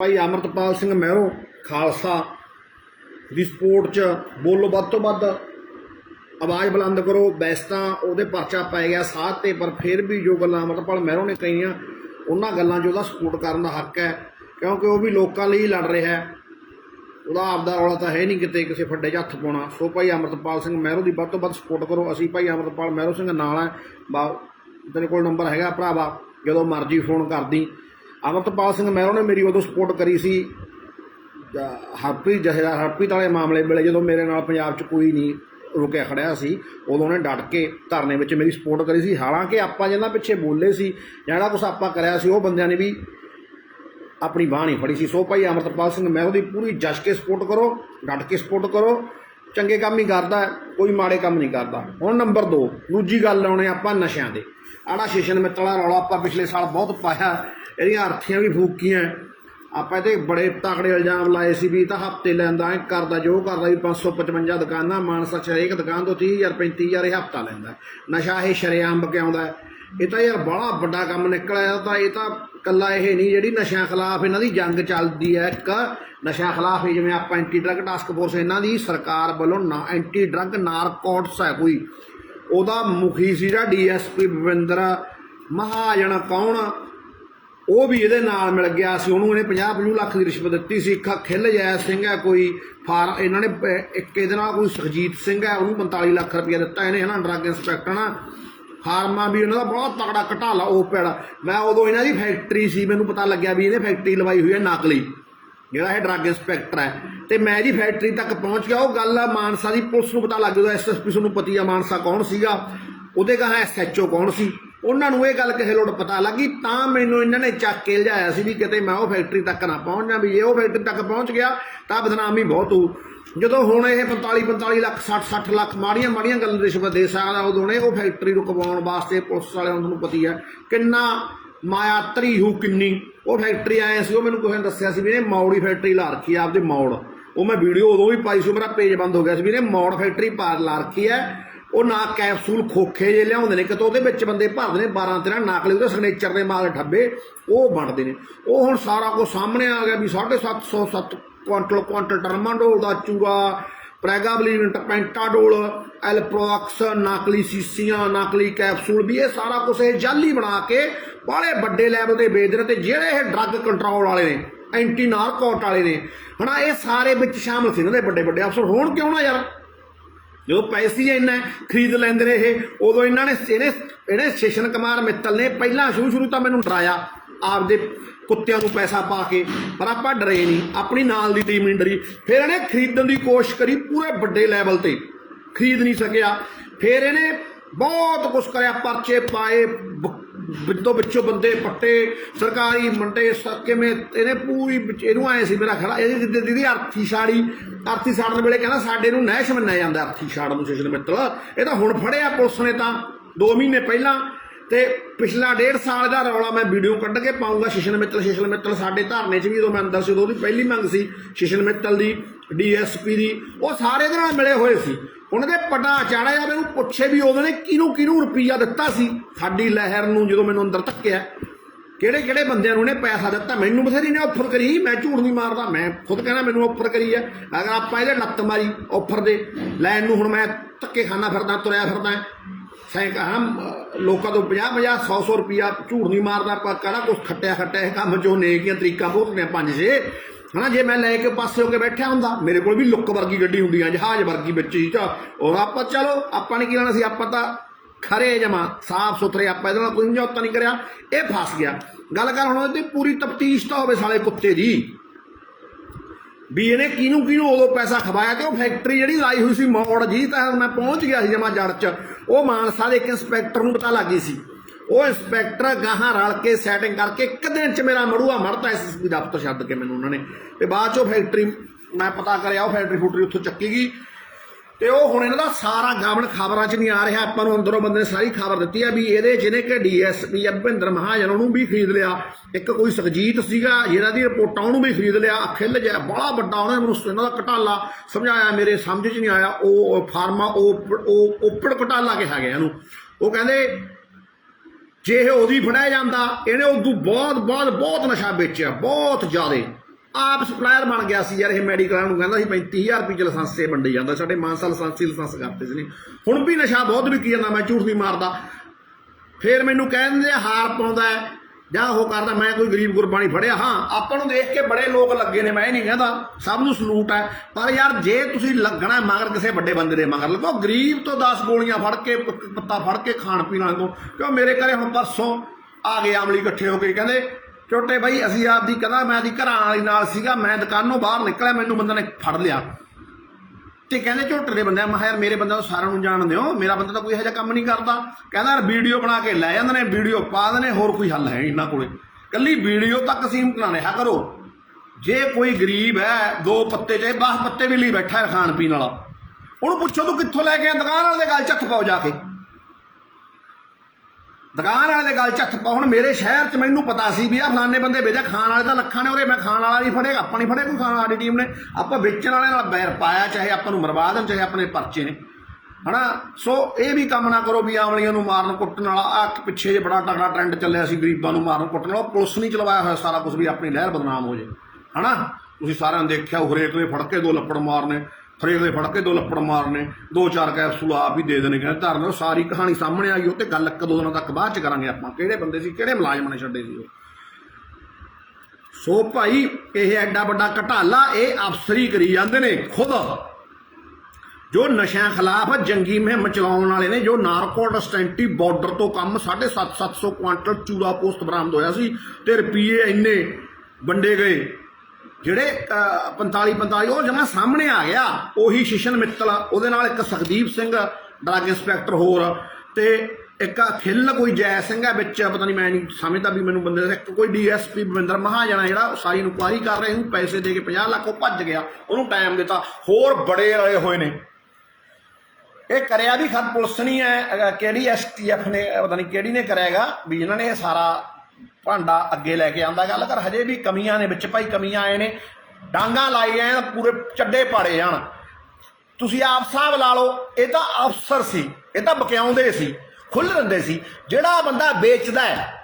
ਭਾਈ ਅਮਰਤਪਾਲ ਸਿੰਘ ਮਹਿਰੋ, ਖਾਲਸਾ, ਦੀ ਸਪੋਰਟ 'ਚ ਬੋਲੋ ਵੱਧ ਤੋਂ ਵੱਧ। ਆਵਾਜ਼ ਬੁਲੰਦ ਕਰੋ ਵੈਸੇ ਉਹਦੇ ਪਰਚਾ ਪੈ ਗਿਆ ਸਾਹ ਤੇ, ਪਰ ਫਿਰ ਵੀ ਜੋ ਗੱਲਾਂ ਅਮਰਤਪਾਲ ਮਹਿਰੋ ਨੇ ਕਹੀਆਂ, ਉਹਨਾਂ ਗੱਲਾਂ 'ਚ ਉਹਦਾ ਸਪੋਰਟ ਕਰਨ ਦਾ ਹੱਕ ਹੈ, ਕਿਉਂਕਿ ਉਹ ਵੀ ਲੋਕਾਂ ਲਈ ਲੜ ਰਿਹਾ ਹੈ। ਉਹਦਾ ਆਪਦਾ ਰੌਲਾ ਤਾਂ ਹੈ ਨਹੀਂ ਕਿਤੇ ਕਿਸੇ ਫੱਡੇ 'ਚ ਹੱਥ ਪਾਉਣਾ। ਸੋ ਭਾਈ ਅਮਰਤਪਾਲ ਸਿੰਘ ਮਹਿਰੋ ਦੀ ਵੱਧ ਤੋਂ ਵੱਧ ਸਪੋਰਟ ਕਰੋ। ਅਸੀਂ ਭਾਈ ਅਮਰਤਪਾਲ ਮਹਿਰੋ ਸਿੰਘ ਨਾਲ ਹੈ। ਬਾ ਤੇਰੇ ਕੋਲ ਨੰਬਰ ਹੈਗਾ ਭਰਾਵਾ, ਜਦੋਂ ਮਰਜ਼ੀ ਫੋਨ ਕਰਦੀ। ਅਮਰਤਪਾਲ ਸਿੰਘ ਮਹਿਰੋਂ ਨੇ ਮੇਰੀ ਉਦੋਂ ਸਪੋਰਟ ਕਰੀ ਸੀ। ਹਰਪ੍ਰੀਤ ਜਹੇਦਾਰ ਹਰਪ੍ਰੀਤ ਵਾਲੇ ਮਾਮਲੇ ਵੇਲੇ ਜਦੋਂ ਮੇਰੇ ਨਾਲ ਪੰਜਾਬ 'ਚ ਕੋਈ ਨਹੀਂ ਰੁਕਿਆ, ਖੜਿਆ ਸੀ, ਉਦੋਂ ਉਹਨੇ ਡਟ ਕੇ ਧਰਨੇ ਵਿੱਚ ਮੇਰੀ ਸਪੋਰਟ ਕਰੀ ਸੀ। ਹਾਲਾਂਕਿ ਆਪਾਂ ਜਿਹਨਾਂ ਪਿੱਛੇ ਬੋਲੇ ਸੀ, ਜਿਹੜਾ ਕੁਝ ਆਪਾਂ ਕਰਿਆ ਸੀ, ਉਹ ਬੰਦਿਆਂ ਨੇ ਵੀ ਆਪਣੀ ਬਾਂਹ ਨਹੀਂ ਫੜੀ ਸੀ। ਸੋ ਭਾਈ ਅਮਰਤਪਾਲ ਸਿੰਘ ਮਹਿਰੋ ਦੀ ਪੂਰੀ ਜੱਜ ਕੇ ਸਪੋਰਟ ਕਰੋ, ਡਟ ਕੇ ਸਪੋਰਟ ਕਰੋ, ਚੰਗੇ ਕੰਮ ਹੀ ਕਰਦਾ, ਕੋਈ ਮਾੜੇ ਕੰਮ ਨਹੀਂ ਕਰਦਾ। ਹੁਣ ਨੰਬਰ 2 ਦੂਜੀ ਗੱਲ ਲਾਉਣੇ ਆਪਾਂ ਨਸ਼ਿਆਂ ਦੇ ਆੜਾ ਸ਼ੇਸ਼ਨ ਮਿੱਤਲਾ ਰੌਲਾ ਆਪਾਂ ਪਿਛਲੇ ਸਾਲ ਬਹੁਤ ਪਾਇਆ। ਇਹਦੀਆਂ ਅਰਥੀਆਂ ਵੀ ਫੂਕੀਆਂ। ਆਪਾਂ ਇਹਦੇ ਬੜੇ ਤਕੜੇ ਇਲਜ਼ਾਮ ਲਾਏ ਸੀ ਵੀ ਇਹ ਤਾਂ ਹਫ਼ਤੇ ਲੈਂਦਾ ਐ ਕਰਦਾ, ਜੋ ਕਰਦਾ ਵੀ 555 ਦੁਕਾਨਾਂ, ਮਾਨਸਾ ਚ ਹਰੇਕ ਦੁਕਾਨ ਤੋਂ 30000 35000 ਇਹ ਹਫਤਾ ਲੈਂਦਾ। ਨਸ਼ਾ ਇਹ ਸ਼ਰੇਆਮ ਬਕਿਆਉਂਦਾ ਹੈ। ਇਹ ਤਾਂ ਯਾਰ ਬੜਾ ਵੱਡਾ ਕੰਮ ਨਿਕਲਿਆ ਤਾਂ, ਇਹ ਤਾਂ ਕੱਲਾ ਇਹ ਨਹੀਂ ਜਿਹੜੀ ਨਸ਼ਿਆਂ ਖਿਲਾਫ ਇਹਨਾਂ ਦੀ ਜੰਗ ਚੱਲਦੀ ਹੈ। ਇੱਕ ਨਸ਼ਿਆਂ ਖਿਲਾਫ ਹੀ ਜਿਵੇਂ ਆਪਾਂ ਐਂਟੀ ਡਰੱਗ ਟਾਸਕ ਫੋਰਸ ਇਹਨਾਂ ਦੀ ਸਰਕਾਰ ਵੱਲੋਂ ਨਾ ਐਂਟੀ ਡਰੱਗ ਨਾਰਕੋਟਸ ਹੈ ਕੋਈ। ਉਹਦਾ ਮੁਖੀ ਸੀ ਜਿਹੜਾ ਡੀਐਸਪੀ ਬਵਿੰਦਰ। ਮਹਾਜਨ ਕੌਣ ਉਹ ਵੀ ਇਹਦੇ ਨਾਲ ਮਿਲ ਗਿਆ ਸੀ। ਉਹਨੂੰ ਇਹਨੇ 50 50 ਲੱਖ ਦੀ ਰਿਸ਼ਵਤ ਦਿੱਤੀ ਸੀ। ਇੱਕ ਖਿੱਲ ਜੈ ਸਿੰਘ ਹੈ ਕੋਈ। ਫਾਰ ਇਹਨਾਂ ਨੇ ਇੱਕ ਇਹਦੇ ਨਾਲ ਕੋਈ ਸੁਖਜੀਤ ਸਿੰਘ ਹੈ। ਉਹਨੂੰ 45 ਲੱਖ ਰੁਪਇਆ ਦਿੱਤਾ ਇਹਨੇ, ਹਨਾ, ਡਰੱਗ ਇੰਸਪੈਕਟਰ ਨਾ ਫਾਰਮਾ ਵੀ ਉਹਨਾਂ ਦਾ ਬਹੁਤ ਤਕੜਾ ਘਟਾਲਾ ਉਹ ਪੈੜਾ। ਮੈਂ ਉਦੋਂ ਇਹਨਾਂ ਦੀ ਫੈਕਟਰੀ ਸੀ, ਮੈਨੂੰ ਪਤਾ ਲੱਗਿਆ ਵੀ ਇਹਨੇ ਫੈਕਟਰੀ ਲਵਾਈ ਹੋਈ ਹੈ ਨਕਲੀ। ਜਿਹੜਾ ਇਹ ਡਰੱਗ ਇੰਸਪੈਕਟਰ ਹੈ। ਤੇ ਮੈਂ ਜੀ ਫੈਕਟਰੀ ਤੱਕ ਪਹੁੰਚ ਗਿਆ, ਉਹ ਗੱਲ ਆ ਮਾਨਸਾ ਦੀ ਪੁਲਿਸ ਨੂੰ ਪਤਾ ਲੱਗ ਗਿਆ ਐਸਐਸਪੀ ਨੂੰ ਪਤੀ ਆ ਮਾਨਸਾ ਕੌਣ ਸੀਗਾ, ਉਹਦੇ ਕਹਾ ਐਸਐਚਓ ਕੌਣ ਸੀ। ਉਹਨਾਂ ਨੂੰ ਇਹ ਗੱਲ ਕਿਸੇ ਲੋੜ ਪਤਾ ਲੱਗੀ, ਤਾਂ ਮੈਨੂੰ ਇਹਨਾਂ ਨੇ ਚੱਕ ਕੇ ਲਿਜਾਇਆ ਸੀ ਵੀ ਕਿਤੇ ਮੈਂ ਉਹ ਫੈਕਟਰੀ ਤੱਕ ਨਾ ਪਹੁੰਚ ਜਾ ਵੀ ਜੇ ਉਹ ਫੈਕਟਰੀ ਤੱਕ ਪਹੁੰਚ ਗਿਆ, ਤਾਂ ਬਦਨਾਮੀ ਬਹੁਤ ਹੋਊ। ਜਦੋਂ ਹੁਣ ਇਹ 45 45 ਲੱਖ 60 60 ਲੱਖ ਮਾੜੀਆਂ ਮਾੜੀਆਂ ਗੱਲਾਂ ਰਿਸ਼ਵਤ ਦੇ ਸਕਦਾ, ਉਦੋਂ ਨੇ ਉਹ ਫੈਕਟਰੀ ਰੁਕਵਾਉਣ ਵਾਸਤੇ ਪੁਲਿਸ ਵਾਲਿਆਂ ਨੂੰ ਪਤੀ ਹੈ। ਕਿੰਨਾ ਮਾਇਆਤਰੀ ਹੂ ਕਿੰਨੀ? ਉਹ ਫੈਕਟਰੀ ਆਏ ਸੀ, ਉਹ ਮੈਨੂੰ ਕਿਸੇ ਨੇ ਦੱਸਿਆ ਸੀ ਵੀ ਇਹਨੇ ਮੌੜੀ ਫੈਕਟਰੀ ਲਾ ਰੱਖੀ ਆ, ਆਪਦੇ ਮੌੜ। ਉਹ ਮੈਂ ਵੀਡੀਓ ਉਦੋਂ ਵੀ ਪਾਈ ਸੀ ਮੇਰਾ ਪੇਜ ਬੰਦ ਹੋ ਗਿਆ ਸੀ ਵੀ ਇਹਨੇ ਮੌੜ ਫੈਕਟਰੀ ਪਾਰ ਲਾ ਰੱਖੀ ਹੈ ਉਹ ਨਾ ਕੈਪਸੂਲ ਖੋਖੇ ਜੇ ਲਿਆਉਂਦੇ ਨੇ ਕਿਤੋਂ ਉਹਦੇ ਵਿੱਚ ਬੰਦੇ ਭਰਦੇ ਨੇ 12 13 ਨਕਲੀ, ਉਹਦੇ ਸਿਗਨੇਚਰ ਦੇ ਮਾਲ ਠੱਬੇ ਉਹ ਬਣਦੇ ਨੇ। ਉਹ ਹੁਣ ਸਾਰਾ ਕੁਝ ਸਾਹਮਣੇ ਆ ਗਿਆ ਵੀ 750 7 ਕੁਆਂਟਲ ਕੁਆਂਟਲ ਟਰਮਾਂਡੋਲ ਦਾ ਚੂਰਾ ਪ੍ਰੈਗਾਬਲਿਨ ਪੈਂਟਾਡੋਲ ਐਲਪ੍ਰੋਕਸ ਨਕਲੀ ਸੀਸੀਆਂ, ਨਕਲੀ ਕੈਪਸੂਲ, ਵੀ ਇਹ ਸਾਰਾ ਕੁਝ ਇਹ ਜਾਲੀ ਬਣਾ ਕੇ ਬਾਹਲੇ ਵੱਡੇ ਲੈਵਲ ਤੇ ਵੇਚਦੇ ਨੇ ਤੇ ਜਿਹੜੇ ਇਹ ਡਰੱਗ ਕੰਟਰੋਲ ਵਾਲੇ ਨੇ ਐਂਟੀ ਨਾਰਕੋਟ ਵਾਲੇ ਨੇ, ਹਨਾ, ਇਹ ਸਾਰੇ ਵਿੱਚ ਸ਼ਾਮਲ ਸੀ ਇਹਨਾਂ ਦੇ ਵੱਡੇ ਵੱਡੇ ਅਫਸਰ। ਹੋਣ ਕਿਉਂ ਨਾ ਯਾਰ? ਜਦੋਂ ਪੈਸੇ ਹੀ ਇੰਨਾ ਖਰੀਦ ਲੈਂਦੇ ਨੇ ਇਹ, ਉਦੋਂ ਇਹਨਾਂ ਨੇ, ਇਹਨੇ ਇਹਨੇ ਸ਼ੇਸ਼ਨ ਕੁਮਾਰ ਮਿੱਤਲ ਨੇ ਪਹਿਲਾਂ ਸ਼ੁਰੂ ਸ਼ੁਰੂ ਤਾਂ ਮੈਨੂੰ ਡਰਾਇਆ। ਆਪਦੇ ਕੁੱਤਿਆਂ ਨੂੰ ਪੈਸਾ ਪਾ ਕੇ, ਪਰ ਆਪਾਂ ਡਰੇ ਨਹੀਂ। ਆਪਣੀ ਨਾਲ ਦੀ ਟੀਮ ਨਹੀਂ ਡਰੀ। ਫਿਰ ਇਹਨੇ ਖਰੀਦਣ ਦੀ ਕੋਸ਼ਿਸ਼ ਕਰੀ ਪੂਰੇ ਵੱਡੇ ਲੈਵਲ ਤੇ। ਖਰੀਦ ਨਹੀਂ ਸਕਿਆ। ਫਿਰ ਇਹਨੇ ਬਹੁਤ ਕੁਛ ਕਰਿਆ। ਪਰਚੇ ਪਾਏ ਵਿੱਚੋਂ ਵਿੱਚੋਂ ਬੰਦੇ ਪੱਟੇ, ਸਰਕਾਰੀ ਮੰਡੇ ਕਿਵੇਂ ਇਹਨੇ ਪੂਰੀ ਇਹਨੂੰ ਆਏ ਸੀ ਮੇਰਾ ਖੜਾ ਇਹਦੀ ਦੀਦੀ ਅਰਥੀ ਸਾੜੀ, ਅਰਥੀ ਸਾੜਨ ਵੇਲੇ ਕਹਿੰਦਾ ਸਾਡੇ ਨੂੰ ਨਹਿਸ਼ ਮੰਨਿਆ ਜਾਂਦਾ ਅਰਥੀ ਸਾੜ ਨੂੰ ਸ਼ੇਸ਼ਨ ਮਿੱਤਲ। ਇਹ ਤਾਂ ਹੁਣ ਫੜਿਆ ਪੁਲਿਸ ਨੇ ਤਾਂ 2 ਮਹੀਨੇ ਪਹਿਲਾਂ। ਤੇ ਪਿਛਲਾ ਡੇਢ ਸਾਲ ਦਾ ਰੌਲਾ ਮੈਂ ਵੀਡੀਓ ਕੱਢ ਕੇ ਪਾਉਂਗਾ ਸ਼ਿਸ਼ਨ ਮਿੱਤਲ ਸ਼ਿਸ਼ਨ ਮਿੱਤਲ ਸਾਡੇ ਧਰਨੇ 'ਚ ਵੀ ਜਦੋਂ ਮੈਂ ਅੰਦਰ ਸੀ, ਉਦੋਂ ਉਹਦੀ ਪਹਿਲੀ ਮੰਗ ਸੀ ਸ਼ਿਸ਼ਨ ਮਿੱਤਲ ਦੀ, ਡੀਐਸਪੀ ਦੀ, ਉਹ ਸਾਰੇ ਇਹਦੇ ਨਾਲ ਮਿਲੇ ਹੋਏ ਸੀ। ਉਹਨਾਂ ਦੇ ਪਟਾ ਚਾੜਿਆ ਮੈਨੂੰ ਪੁੱਛੇ ਵੀ ਉਹਨੇ ਕਿਹਨੂੰ ਕਿਹਨੂੰ ਰੁਪਈਆ ਦਿੱਤਾ ਸੀ। ਸਾਡੀ ਲਹਿਰ ਨੂੰ ਜਦੋਂ ਮੈਨੂੰ ਅੰਦਰ ਧੱਕਿਆ, ਕਿਹੜੇ ਕਿਹੜੇ ਬੰਦਿਆਂ ਨੂੰ ਨੇ ਪੈਸਾ ਦਿੱਤਾ? ਮੈਨੂੰ ਬਥੇਰੀ ਨੇ ਆਫਰ ਕਰੀ। ਮੈਂ ਝੂਠ ਨਹੀਂ ਮਾਰਦਾ, ਮੈਂ ਖੁਦ ਕਹਿੰਦਾ ਮੈਨੂੰ ਆਫਰ ਕਰੀ ਹੈ। ਅਗਰ ਆਪਾਂ ਇਹਦੇ ਲੱਤ ਮਾਰੀ ਆਫਰ ਦੇ। ਲੈਣ ਨੂੰ ਹੁਣ ਮੈਂ ਧੱਕੇ ਖਾਣਾ ਫਿਰਦਾ, ਤੁਰਿਆ ਫਿਰਦਾ। ਸੈਂਕ ਹਾਂ ਲੋਕਾਂ ਤੋਂ 50 50 100 100 ਰੁਪਿਆ ਝੂਠ ਨਹੀਂ ਮਾਰਦਾ, ਆਪਾਂ ਕਿਹੜਾ ਕੁਛ ਖੱਟਿਆ ਖੱਟਿਆ ਇਹ ਕੰਮ ਜੋ ਨੇਕੀਆਂ ਤਰੀਕਾਂ ਬਹੁਤ ਨੇ ਪੰਜ ਛੇ। ਹਨਾ, ਜੇ ਮੈਂ ਲੈ ਕੇ ਪਾਸੇ ਹੋ ਕੇ ਬੈਠਿਆ ਹੁੰਦਾ, ਮੇਰੇ ਕੋਲ ਵੀ ਲੁੱਕ ਵਰਗੀ ਗੱਡੀ ਹੁੰਦੀ ਆ, ਜਹਾਜ਼ ਵਰਗੀ ਵਿੱਚ ਹੀ ਤਾਂ ਔਰ ਆਪਾਂ, ਚਲੋ, ਆਪਾਂ ਨੇ ਕੀ ਲੈਣਾ ਸੀ, ਆਪਾਂ ਤਾਂ ਖਰੇ ਜਮਾ, ਸਾਫ਼ ਸੁਥਰੇ, ਆਪਾਂ ਇਹਦੇ ਨਾਲ ਕੋਈ ਸਮਝੌਤਾ ਨਹੀਂ ਕਰਿਆ, ਇਹ ਫਸ ਗਿਆ। ਗੱਲ ਕਰ ਹੁਣ ਇਹਦੀ ਪੂਰੀ ਤਫਤੀਸ਼ ਤਾਂ ਹੋਵੇ ਸਾਲੇ ਕੁੱਤੇ ਦੀ। ਵੀ ਇਹਨੇ ਕਿਹਨੂੰ ਕਿਹਨੂੰ ਉਦੋਂ ਪੈਸਾ ਖਵਾਇਆ ਤੇ ਉਹ ਫੈਕਟਰੀ ਜਿਹੜੀ ਲਾਈ ਹੋਈ ਸੀ ਮੌੜ ਜੀ, ਤਾਂ ਮੈਂ ਪਹੁੰਚ ਗਿਆ ਸੀ ਜਮਾ ਜੜ ਚ। ਉਹ ਮਾਨਸਾ ਦੇ ਇੱਕ ਇੰਸਪੈਕਟਰ ਨੂੰ ਪਤਾ ਲੱਗ ਗਈ ਸੀ। ਉਹ ਇੰਸਪੈਕਟਰ ਗਾਹਾਂ ਰਲ ਕੇ ਸੈਟਿੰਗ ਕਰਕੇ ਇੱਕ ਦਿਨ ਚ ਮੇਰਾ ਮੜੂਆ ਮਰਤਾ ਐਸਐਸਪੀ ਦਫ਼ਤਰ ਛੱਡ ਕੇ ਮੈਨੂੰ ਉਹਨਾਂ ਨੇ। ਤੇ ਬਾਅਦ ਚ ਉਹ ਫੈਕਟਰੀ, ਮੈਂ ਪਤਾ ਕਰਿਆ ਉਹ ਫੈਕਟਰੀ ਫੂਟਰੀ ਉੱਥੋਂ ਚੱਕੀ ਗਈ। ਤੇ ਉਹ ਹੁਣ ਇਹਨਾਂ ਦਾ ਸਾਰਾ ਗਾਵਣ ਖਬਰਾਂ 'ਚ ਨਹੀਂ ਆ ਰਿਹਾ। ਆਪਾਂ ਨੂੰ ਅੰਦਰੋਂ ਬੰਦੇ ਨੇ ਸਾਰੀ ਖਬਰ ਦਿੱਤੀ ਆ ਵੀ ਇਹਦੇ ਜਿਹਨੇ ਕਿ ਡੀਐਸਪੀ ਭਿੰਦਰ ਮਹਾਜਨ, ਉਹਨੂੰ ਵੀ ਖਰੀਦ ਲਿਆ। ਇੱਕ ਕੋਈ ਸੁਖਜੀਤ ਸੀਗਾ ਜਿਹੜਾ ਦੀ ਰਿਪੋਰਟਾਂ ਉਹਨੂੰ ਵੀ ਖਰੀਦ ਲਿਆ। ਖਿੱਲ ਜਾ ਬੜਾ ਵੱਡਾ ਉਹਨੇ ਮੈਨੂੰ ਇਹਨਾਂ ਦਾ ਘਟਾਲਾ ਸਮਝਾਇਆ, ਮੇਰੇ ਸਮਝ 'ਚ ਨਹੀਂ ਆਇਆ। ਉਹ ਫਾਰਮਾ, ਉਹ ਉਹ ਓਪੜ ਘਟਾਲਾ ਕਿਹਾ ਗਿਆ ਇਹਨੂੰ। ਉਹ ਕਹਿੰਦੇ, ਜੇ ਇਹ ਉਹਦੀ ਫੜਿਆ ਜਾਂਦਾ, ਇਹਨੇ ਉਦੋਂ ਬਹੁਤ ਬਹੁਤ ਬਹੁਤ ਨਸ਼ਾ ਵੇਚਿਆ, ਬਹੁਤ ਜ਼ਿਆਦਾ। ਆਪ ਸਪਲਾਇਰ ਬਣ ਗਿਆ ਸੀ ਯਾਰ, ਇਹ ਮੈਡੀਕਲਾਂ ਨੂੰ ਕਹਿੰਦਾ ਸੀ 35000 ਰੁਪਏ ਚ ਲਾਇਸੈਂਸ ਇਹ ਵੰਡੇ ਜਾਂਦਾ, ਸਾਡੇ ਮਾਨਸਾ ਲਾਇਸੈਂਸ ਲਾਇਸੈਂਸ ਕਰਤੇ ਸੀ। ਹੁਣ ਵੀ ਨਸ਼ਾ ਬਹੁਤ ਵਿਕੀ ਜਾਂਦਾ, ਮੈਂ ਝੂਠ ਨਹੀਂ ਮਾਰਦਾ। ਫੇਰ ਮੈਨੂੰ ਕਹਿੰਦੇ ਹਾਰ ਪਾਉਂਦਾ ਜਾਂ ਉਹ ਕਰਦਾ, ਮੈਂ ਕੋਈ ਗਰੀਬ ਗੁਰਬਾਣੀ ਫੜਿਆ, ਹਾਂ, ਆਪਾਂ ਨੂੰ ਦੇਖ ਕੇ ਬੜੇ ਲੋਕ ਲੱਗੇ ਨੇ, ਮੈਂ ਇਹ ਨਹੀਂ ਕਹਿੰਦਾ, ਸਭ ਨੂੰ ਸਲੂਟ ਹੈ, ਪਰ ਯਾਰ ਜੇ ਤੁਸੀਂ ਲੱਗਣਾ ਮਗਰ ਕਿਸੇ ਵੱਡੇ ਬੰਦੇ ਦੇ ਮਗਰ ਲੱਗੋ ਗਰੀਬ ਤੋਂ 10 ਗੋਲੀਆਂ ਫੜ ਕੇ ਪੱਤਾ ਫੜ ਕੇ ਖਾਣ ਪੀਣ ਵਾਲੇ ਤੋਂ, ਕਿਉਂ ਮੇਰੇ ਘਰੇ ਹੁਣ ਪਰਸੋਂ ਆ ਗਏ ਆਮਲੀ ਇਕੱਠੇ ਹੋ ਕੇ, ਕਹਿੰਦੇ ਛੋਟੇ ਬਾਈ, ਅਸੀਂ ਆਪਦੀ ਕਹਿੰਦਾ ਮੈਂ ਦੀ ਘਰਾਂ ਵਾਲੀ ਨਾਲ ਸੀਗਾ, ਮੈਂ ਦੁਕਾਨੋਂ ਬਾਹਰ ਨਿਕਲਿਆ, ਮੈਨੂੰ ਬੰਦਾ ਨੇ ਫੜ ਲਿਆ। ਤੇ ਕਹਿੰਦੇ ਝੋਟੇ ਦੇ ਬੰਦੇ ਮੈਂ ਕਿਹਾ ਯਾਰ ਮੇਰੇ ਬੰਦਾ ਨੂੰ ਸਾਰਿਆਂ ਨੂੰ ਜਾਣਦੇ ਹੋ, ਮੇਰਾ ਬੰਦਾ ਤਾਂ ਕੋਈ ਇਹੋ ਜਿਹਾ ਕੰਮ ਨਹੀਂ ਕਰਦਾ। ਕਹਿੰਦਾ ਯਾਰ ਵੀਡੀਓ ਬਣਾ ਕੇ ਲੈ ਜਾਂਦੇ ਨੇ, ਵੀਡੀਓ ਪਾ ਦਿੰਦੇ ਹੋਰ ਕੋਈ ਹੱਲ ਹੈ ਇਹਨਾਂ ਕੋਲੇ। ਕੱਲੀ ਵੀਡੀਓ ਤੱਕ ਸੀਮਤ ਨਾ ਰਿਹਾ ਕਰੋ। ਜੇ ਕੋਈ ਗਰੀਬ ਹੈ, ਦੋ ਪੱਤੇ ਚਾਹੇ 10 ਪੱਤੇ ਵੀ ਲਈ ਬੈਠਾ ਹੈ ਖਾਣ ਪੀਣ ਵਾਲਾ। ਉਹਨੂੰ ਪੁੱਛੋ, ਤੂੰ ਕਿੱਥੋਂ ਲੈ ਕੇ ਆ ਦੁਕਾਨ ਵਾਲੇ ਦੇ ਗੱਲ ਚ ਪਾਓ ਜਾ ਕੇ। ਦੁਕਾਨ ਵਾਲੇ ਦੇ ਗੱਲ ਚ ਹੱਥ ਮੇਰੇ ਸ਼ਹਿਰ ਚ ਮੈਨੂੰ ਪਤਾ ਸੀ ਵੀ ਆ ਫਲਾਣੇ ਬੰਦੇ ਵੇਚਿਆ, ਖਾਣ ਵਾਲੇ ਤਾਂ ਲੱਖਾਂ ਨੇ ਉਹਦੇ ਮੈਂ ਖਾਣ ਵਾਲਾ ਨਹੀਂ ਫੜੇਗਾ ਆਪਾਂ ਨਹੀਂ ਫੜੇ ਕੋਈ ਖਾਣ ਵਾਲੀ ਟੀਮ ਨੇ। ਆਪਾਂ ਵੇਚਣ ਵਾਲੇ ਨਾਲ ਬੈਰ ਪਾਇਆ, ਚਾਹੇ ਆਪਾਂ ਨੂੰ ਮਰਵਾ ਦੇਣ, ਚਾਹੇ ਆਪਣੇ ਪਰਚੇ ਨੇ। ਹਨਾ? ਸੋ ਇਹ ਵੀ ਕੰਮ ਨਾ ਕਰੋ ਵੀ ਆਮਲੀਆਂ ਨੂੰ ਮਾਰਨ, ਕੁੱਟਣ ਵਾਲਾ ਆ ਪਿੱਛੇ ਜੇ ਬੜਾ ਤਗੜਾ ਟ੍ਰੈਂਡ ਚੱਲਿਆ ਸੀ ਗਰੀਬਾਂ ਨੂੰ ਮਾਰਨ, ਕੁੱਟਣ ਵਾਲਾ ਪੁਲਿਸ ਨਹੀਂ ਚਲਵਾਇਆ ਹੋਇਆ ਸਾਰਾ ਕੁਝ ਵੀ ਆਪਣੀ ਲਹਿਰ ਬਦਨਾਮ ਹੋ ਜੇ। ਹਨਾ? ਤੁਸੀਂ ਸਾਰਿਆਂ ਨੇ ਦੇਖਿਆ, ਉਹ ਹਰੇਕ ਦੇ ਫੜ ਕੇ ਦੋ ਲੱਪੜ ਮਾਰਨੇ। ਹਰੇਕ ਦੇ ਫੜ ਕੇ ਦੋ ਲੱਪੜ ਮਾਰਨੇ, ਦੋ ਚਾਰ ਕੈਪਸੂਲ ਆਪ ਹੀ ਦੇ ਦੇਣੇ, ਕਹਿੰਦੇ ਧਰਨ ਸਾਰੀ ਕਹਾਣੀ ਸਾਹਮਣੇ ਆਈ ਉਹ ਤੇ ਗੱਲ ਇੱਕ ਦੋ ਦਿਨਾਂ ਤੱਕ ਬਾਅਦ ਚ ਕਰਾਂਗੇ ਆਪਾਂ, ਕਿਹੜੇ ਬੰਦੇ ਸੀ, ਕਿਹੜੇ ਮੁਲਾਜ਼ਮ ਨੇ ਛੱਡੇ ਸੀ ਉਹ। ਸੋ ਭਾਈ, ਇਹ ਐਡਾ ਵੱਡਾ ਘਟਾਲਾ, ਇਹ ਅਫਸਰੀ ਕਰੀ ਜਾਂਦੇ ਨੇ ਖੁਦ। ਜੋ ਨਸ਼ਿਆਂ ਖਿਲਾਫ ਜੰਗੀ ਮੁਹਿੰਮ ਚਲਾਉਣ ਵਾਲੇ ਨੇ, ਜੋ ਨਾਰਕੋਟ ਸਟੈਂਟੀ ਬਾਰਡਰ ਤੋਂ ਕੰਮ 7.5 700 ਕੁਆਂਟਲ ਚੂਰਾ ਪੋਸਟ ਬਰਾਮਦ ਹੋਇਆ ਸੀ, ਤੇ ਰੁਪਏ ਇੰਨੇ ਵੰਡੇ ਗਏ। ਜਿਹੜੇ 45 45 ਉਹ ਜਮਾ ਸਾਹਮਣੇ ਆ ਗਿਆ। ਉਹੀ ਸ਼ਿਸ਼ਨ ਮਿੱਤਲ, ਉਹਦੇ ਨਾਲ ਇੱਕ ਸੁਖਦੀਪ ਸਿੰਘ, ਡਰੱਗ ਇੰਸਪੈਕਟਰ ਹੋਰ, ਤੇ ਇੱਕ ਖਿੱਲ ਕੋਈ ਜੈ ਸਿੰਘ ਹੈ ਵਿੱਚ, ਪਤਾ ਨਹੀਂ ਮੈਂ ਨਹੀਂ ਸਮਝਦਾ ਵੀ ਮੈਨੂੰ ਬੰਦੇ ਦਾ, ਇੱਕ ਕੋਈ ਡੀਐਸਪੀ ਬਵਿੰਦਰ ਮਹਾਜਣਾ ਜਿਹੜਾ ਸਾਰੀ ਇਨਕੁਆਇਰੀ ਕਰ ਰਹੇ ਇਹਨੂੰ ਪੈਸੇ ਦੇ ਕੇ 50 ਲੱਖ, ਉਹ ਭੱਜ ਗਿਆ, ਉਹਨੂੰ ਟਾਈਮ ਦਿੱਤਾ। ਹੋਰ ਬੜੇ ਆਏ ਹੋਏ ਨੇ। ਇਹ ਕਰਿਆ ਵੀ ਖਤ ਪੁਲਿਸ ਨਹੀਂ ਹੈ, ਅਹ, ਕਿਹੜੀ ਐਸਟੀਐਫ ਨੇ, ਪਤਾ ਨਹੀਂ ਕਿਹੜੀ ਨੇ ਕਰਿਆਗਾ ਵੀ ਇਹਨਾਂ ਨੇ ਇਹ ਸਾਰਾ ਭਾਂਡਾ ਅੱਗੇ ਲੈ ਕੇ ਆਂਦਾ ਗੱਲ ਕਰ, ਹਜੇ ਵੀ ਕਮੀਆਂ ਨੇ ਵਿੱਚ ਭਾਈ, ਕਮੀਆਂ ਆਏ ਨੇ, ਡਾਂਗਾ ਲਾਈ ਜਾਣ, ਪੂਰੇ ਚੱਡੇ ਪਾੜੇ ਜਾਣ। ਤੁਸੀਂ ਆਪ ਸਾਹਿਬ ਲਾ ਲਓ, ਇਹ ਤਾਂ ਅਫਸਰ ਸੀ, ਇਹ ਤਾਂ ਬਕਿਆਉਂਦੇ ਸੀ ਖੁੱਲ ਦਿੰਦੇ ਸੀ। ਜਿਹੜਾ ਬੰਦਾ ਵੇਚਦਾ ਹੈ,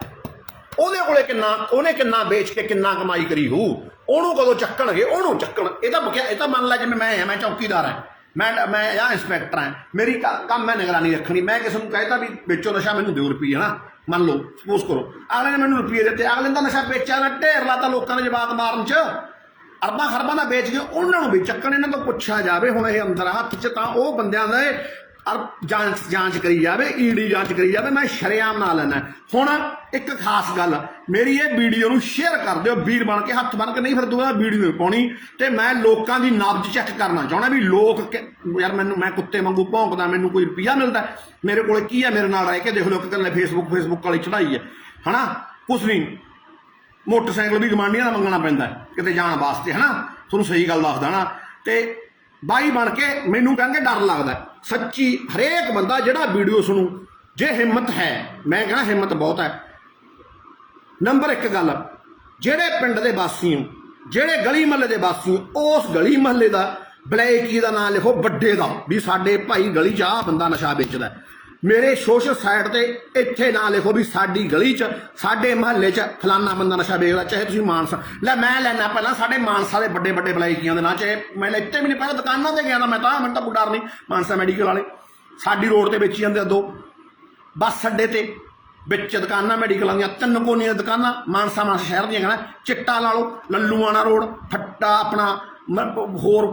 ਉਹਦੇ ਕੋਲੇ ਕਿੰਨਾ, ਉਹਨੇ ਕਿੰਨਾ ਵੇਚ ਕੇ ਕਿੰਨਾ ਕਮਾਈ ਕਰੀ ਹੋ ਉਹਨੂੰ ਕਦੋਂ ਚੱਕਣਗੇ? ਉਹਨੂੰ ਚੱਕਣ, ਇਹ ਤਾਂ ਬਕਿਆ, ਇਹ ਤਾਂ ਮੰਨ ਲੈ ਜਿਵੇਂ ਮੈਂ ਹਾਂ ਮੈਂ ਚੌਕੀਦਾਰ ਹਾਂ। ਮੈਂ ਮੈਂ ਜਾਂ ਇੰਸਪੈਕਟਰ ਹਾਂ। ਮੇਰੀ ਕ- ਕੰਮ ਮੈਂ ਨਿਗਰਾਨੀ ਰੱਖਣੀ। ਮੈਂ ਕਿਸੇ ਨੂੰ ਕਹਿਤਾ ਵੀ ਵੇਚੋ ਨਸ਼ਾ, ਮੈਨੂੰ ਦਿਓ ਰੁਪਈਏ ਨਾ ਮੰਨ ਲਓ ਸਪੋਜ਼ ਕਰੋ। ਅਗਲੇ ਨੇ ਮੈਨੂੰ ਰੁਪਈਏ ਦਿੱਤੇ। ਅਗਲੇ ਨੇ ਤਾਂ ਨਸ਼ਾ ਵੇਚਿਆ ਨਾ, ਢੇਰ ਲਾਤਾ ਲੋਕਾਂ ਨੇ ਜਵਾਕ ਮਾਰਨ ਚ। ਅਰਬਾਂ ਖਰਬਾਂ ਦਾ ਵੇਚ ਕੇ ਉਹਨਾਂ ਨੂੰ ਵੀ ਚੱਕਣ ਇਹਨਾਂ ਤੋਂ ਪੁੱਛਿਆ ਜਾਵੇ। ਹੁਣ ਇਹ ਅੰਦਰ ਹੱਥ 'ਚ ਤਾਂ ਉਹ ਬੰਦਿਆਂ ਦਾ ਅਰ ਜਾਂਚ ਜਾਂਚ ਕਰੀ ਜਾਵੇ, ਈਡੀ ਜਾਂਚ ਕਰੀ ਜਾਵੇ, ਮੈਂ ਸ਼ਰੇਆਮ ਨਾ ਲੈਣਾ ਹੁਣ ਇੱਕ ਖਾਸ ਗੱਲ, ਮੇਰੀ ਇਹ ਵੀਡੀਓ ਨੂੰ ਸ਼ੇਅਰ ਕਰ ਦਿਓ, ਵੀਰ ਬਣ ਕੇ, ਹੱਥ ਬਣ ਕੇ, ਨਹੀਂ ਫਿਰ ਦੁਬਾਰਾ ਵੀਡੀਓ ਪਾਉਣੀ। ਤੇ ਮੈਂ ਲੋਕਾਂ ਦੀ ਨਬਜ਼ ਚੈੱਕ ਕਰਨਾ ਚਾਹਣਾ ਵੀ ਲੋਕ ਯਾਰ ਮੈਨੂੰ, ਮੈਂ ਕੁੱਤੇ ਵਾਂਗੂ ਭੌਂਕਦਾ, ਮੈਨੂੰ ਕੋਈ ਰੁਪਈਆ ਮਿਲਦਾ। ਮੇਰੇ ਕੋਲ ਕੀ ਹੈ ਮੇਰੇ ਨਾਲ ਰਹਿ ਕੇ ਦੇਖ ਲਓ ਕਿ ਫੇਸਬੁੱਕ ਫੇਸਬੁੱਕ ਵਾਲੀ ਚੜਾਈ ਹੈ ਹਨਾ? ਕੁਛ ਨਹੀਂ। ਮੋਟਰਸਾਈਕਲ ਵੀ ਗਮਾਂਡੀਆਂ ਦਾ ਮੰਗਣਾ ਪੈਂਦਾ, ਕਿਤੇ ਜਾਣ ਵਾਸਤੇ, ਹਨਾ? ਤੁਹਾਨੂੰ ਸਹੀ ਗੱਲ ਦੱਸਦਾ ਨਾ। ਤੇ ਬਾਈ ਬਣ ਕੇ ਮੈਨੂੰ ਕਹਿੰਦੇ ਡਰ ਲੱਗਦਾ। ਸੱਚੀ ਹਰੇਕ ਬੰਦਾ ਜਿਹੜਾ ਵੀਡੀਓ ਸੁਣੂ, ਜੇ ਹਿੰਮਤ ਹੈ, ਮੈਂ ਕਹਿੰਦਾ ਹਿੰਮਤ ਬਹੁਤ ਹੈ। ਨੰਬਰ 1 ਗੱਲ, ਜਿਹੜੇ ਪਿੰਡ ਦੇ ਵਾਸੀ ਹੋ, ਜਿਹੜੇ ਗਲੀ ਮਹੱਲੇ ਦੇ ਵਾਸੀ ਹੋ, ਉਸ ਗਲੀ ਮਹੱਲੇ ਦਾ ਬਲੈਕੀ ਦਾ ਨਾਮ ਲਿਖੋ, ਵੱਡੇ ਦਾ, ਵੀ ਸਾਡੇ ਭਾਈ ਗਲੀ 'ਚ ਆਹ ਬੰਦਾ ਨਸ਼ਾ ਵੇਚਦਾ ਮੇਰੇ ਸੋਸ਼ਲ ਸਾਈਟ ਤੇ ਇੱਥੇ ਨਾ ਲਿਖੋ ਵੀ ਸਾਡੀ ਗਲੀ 'ਚ, ਸਾਡੇ ਮਹੱਲੇ 'ਚ ਫਲਾਨਾ ਬੰਦਾ ਨਸ਼ਾ ਵੇਚਦਾ, ਚਾਹੇ ਤੁਸੀਂ ਮਾਨਸਾ ਲੈ ਮੈਂ ਲੈਣਾ ਪਹਿਲਾਂ ਸਾਡੇ ਮਾਨਸਾ ਦੇ ਵੱਡੇ ਵੱਡੇ ਬਲੈਕੀਆਂ ਦੇ ਨਾਂ, ਚਾਹੇ ਮੈਂ ਇੱਥੇ ਵੀ ਨਹੀਂ, ਪਹਿਲਾਂ ਦੁਕਾਨਾਂ ਤੇ ਗਿਆ ਨਾ ਮੈਂ ਤਾਂ, ਮੈਨੂੰ ਤਾਂ ਕੋਈ ਡਰ ਨਹੀਂ, ਮਾਨਸਾ ਮੈਡੀਕਲ ਵਾਲੇ। ਸਾਡੀ ਰੋਡ ਤੇ ਵੇਚੀ ਜਾਂਦੇ ਆ ਦੋ। ਬੱਸ ਅੱਡੇ ਤੇ ਵਿੱਚ ਦੁਕਾਨਾਂ ਮੈਡੀਕਲਾਂ ਦੀਆਂ, ਤਿੰਨ ਕੋਨੀਆਂ ਦੁਕਾਨਾਂ, ਮਾਨਸਾ ਮਾਨਸਾ ਸ਼ਹਿਰ ਦੀਆਂ ਕਹਿੰਦਾ, ਚਿੱਟਾ ਲਾ ਲਓ, ਲੱਲੂਆਣਾ ਰੋਡ ਫੱਟਾ ਆਪਣਾ ਹੋਰ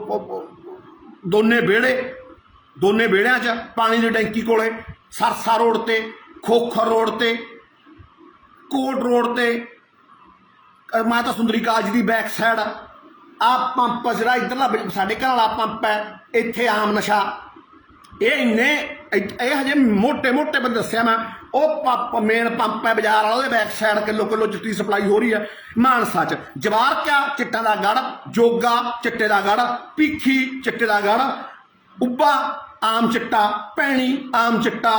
ਦੋਨੇ ਵਿਹੜੇ ਦੋਨੇ ਵਿਹੜਿਆਂ 'ਚ, ਪਾਣੀ ਦੀ ਟੈਂਕੀ ਕੋਲੇ, ਸਰਸਾ ਰੋਡ ਤੇ, ਖੋਖਰ ਰੋਡ ਤੇ, ਕੋਟ ਰੋਡ ਤੇ ਮਾਤਾ ਸੁੰਦਰੀ ਕਾਲਜ ਦੀ ਬੈਕ ਸਾਈਡ ਆ। ਪੰਪ ਜਿਹੜਾ ਇਧਰਲਾ ਸਾਡੇ ਘਰ ਵਾਲਾ ਪੰਪ ਹੈ, ਇੱਥੇ ਆਮ ਨਸ਼ਾ। ਇਹ ਇੰਨੇ ਇਹ ਹਜੇ ਮੋਟੇ ਮੋਟੇ ਬੰਦੇ ਦੱਸਿਆ ਮੈਂ। ਉਹ ਪੰਪ ਮੇਨ ਪੰਪ ਹੈ ਬਾਜ਼ਾਰ ਵਾਲਾ, ਉਹਦੇ ਬੈਕ ਸਾਈਡ ਕਿਲੋ ਕਿਲੋ ਚਿੱਟੀ ਸਪਲਾਈ ਹੋ ਰਹੀ ਹੈ। ਮਾਨਸਾ ਚ ਜਵਾਰਕਾ ਚਿੱਟਾ ਦਾ ਗੜ, ਜੋਗਾ ਚਿੱਟੇ ਦਾ ਗੜ ਪੀਖੀ ਚਿੱਟੇ ਦਾ ਗੜ। ਉੱਬਾ ਆਮ ਚਿੱਟਾ ਭੈਣੀ ਆਮ ਚਿੱਟਾ।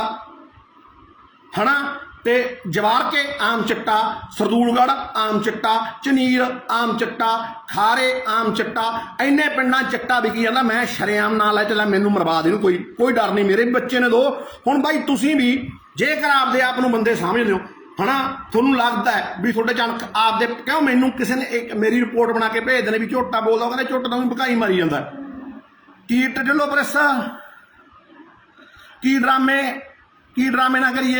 ਹਨਾ? ਤੇ ਜਵਾਰ ਕੇ ਆਮ ਚਿੱਟਾ ਸਰਦੂਲਗੜ ਆਮ ਚਿੱਟਾ, ਚਨੀਰ ਆਮ ਚਿੱਟਾ, ਖਾਰੇ ਆਮ ਚਿੱਟਾ। ਇੰਨੇ ਪਿੰਡਾਂ ਚਿੱਟਾ ਵਿਕੀ ਜਾਂਦਾ, ਮੈਂ ਸ਼ਰੇਆਮ ਨਾਲ ਲੈ ਚੱਲਾ ਮੈਨੂੰ ਮਰਵਾ ਦੇ ਨੂੰ ਕੋਈ ਕੋਈ ਡਰ ਨਹੀਂ ਮੇਰੇ ਬੱਚੇ ਨੇ ਦੋ। ਹੁਣ ਬਾਈ ਤੁਸੀਂ ਵੀ, ਜੇਕਰ ਆਪਦੇ ਆਪ ਨੂੰ ਬੰਦੇ ਸਮਝਦੇ ਹੋ, ਹਨਾ, ਤੁਹਾਨੂੰ ਲੱਗਦਾ ਵੀ ਤੁਹਾਡੇ ਚਣਕ ਆਪਦੇ, ਕਿਉਂ ਮੈਨੂੰ ਕਿਸੇ ਨੇ ਇੱਕ, ਮੇਰੀ ਰਿਪੋਰਟ ਬਣਾ ਕੇ ਭੇਜ ਦੇਣੀ ਵੀ ਝੋਟਾ ਬੋਲਦਾ, ਉਹ ਕਹਿੰਦਾ ਝੋਟਾ ਤਾਂ ਵੀ ਭਕਾਈ ਮਾਰੀ ਜਾਂਦਾ। ਕੀ ਟੱਡਲੋ ਪ੍ਰੈਸਾਂ? ਕੀ ਡਰਾਮੇ? ਕੀ ਡਰਾਮੇ ਨਾ ਕਰੀਏ?